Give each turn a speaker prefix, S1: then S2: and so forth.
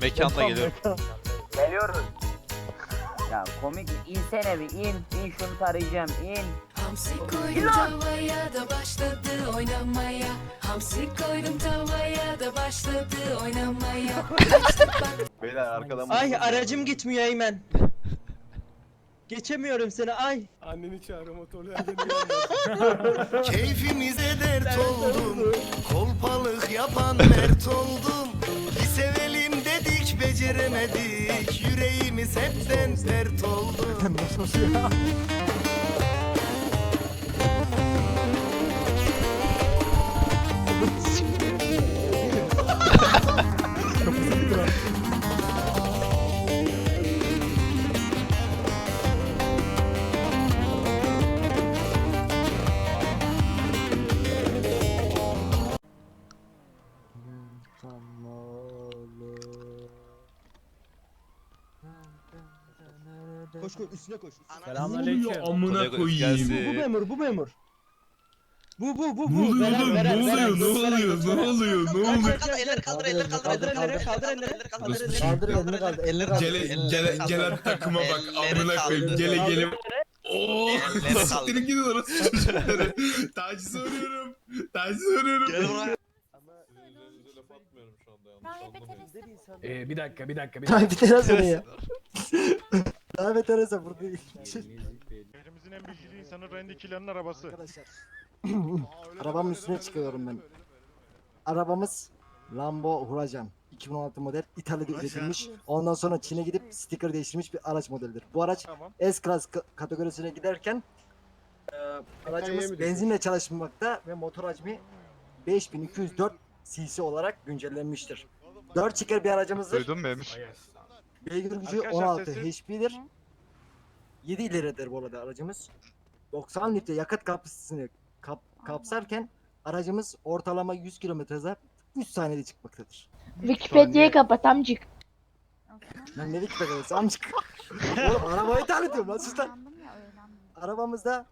S1: Mekanla geliyorum.
S2: Geliyoruz. Ya komik insene bir in. İn şunu tarayacağım in.
S3: Hamsi koydum tavaya da başladı oynamaya Hamsi koydum tavaya da başladı oynamaya
S4: Beyler arkadan
S5: Ay aracım gitmiyor Eymen. Geçemiyorum seni ay.
S6: Anneni çağır motorla geliyor.
S7: Keyfimize dert oldum Kolpalık yapan mert oldum beceremedik. Yüreğimiz hepten sert oldu
S5: Koş koş üstüne koş.
S6: Selamünaleyküm.
S8: amına
S1: Kolay
S8: koyayım.
S1: gelsin.
S5: Bu memur bu memur. Bu bu bu bu.
S8: Ne oluyor
S5: veren,
S8: Ne oluyor? Ne oluyor? Ne oluyor? Ne oluyor?
S5: Elleri kaldır elleri kaldır elleri kaldır kaldır elleri kaldır elleri kaldır elleri kaldır elleri kaldır
S8: Gele gele gele takıma bak amına koyayım. Gele gele. Oo, siktirin gidin orası çocukları. Taciz arıyorum. Taciz arıyorum.
S6: Ee, bir dakika bir dakika bir dakika.
S9: bir terasa ne ya? Bir terasa burada
S10: Şehrimizin en bilgili insanı Randy Killer'ın arabası.
S9: arkadaşlar. Arabamın üstüne çıkıyorum ben. Arabamız Lambo Huracan. 2016 model İtalya'da üretilmiş. Ondan sonra Çin'e gidip sticker değiştirmiş bir araç modelidir. Bu araç
S10: Tamam.
S9: S-Class ka- kategorisine giderken e, aracımız benzinle çalışmakta ve motor hacmi 5204 cc olarak güncellenmiştir. 4 çeker bir aracımızdır.
S10: Duydun mu Emir?
S9: Beygir gücü
S10: Arkadaşlar
S9: 16
S10: sessiz.
S9: HP'dir. 7 ileridir bu arada aracımız. 90 litre yakıt kapasitesini kap, kapsarken aracımız ortalama 100 km hıza 3 saniyede çıkmaktadır.
S11: Wikipedia'yı kapat amcık.
S9: Ben ne ediyorsun amcık. Oğlum arabayı tanıtıyorum lan sus lan. Arabamızda